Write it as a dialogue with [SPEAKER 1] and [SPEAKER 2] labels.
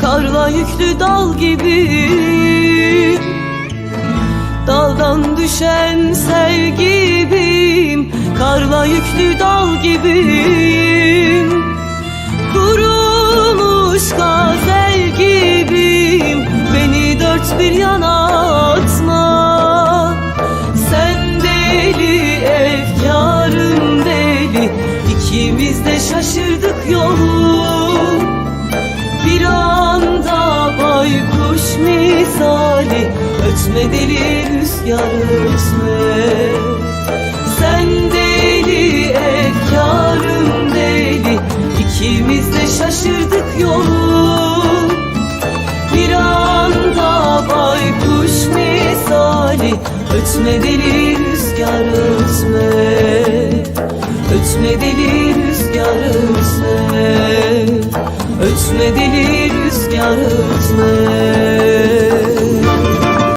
[SPEAKER 1] Karla yüklü dal gibi Daldan düşen sel gibiyim Karla yüklü dal gibiyim. Kurumuş gazel gibiyim Beni dört bir yana atma. Sen deli efkarım deli İkimiz de şaşırdık yolu misali Ötme deli rüzgar ötme. Sen deli efkarım deli İkimiz de şaşırdık yolu Bir anda baykuş misali Ötme deli rüzgar ötme. Ötme deli rüzgar ötme. Ötme deli rüzgar ötme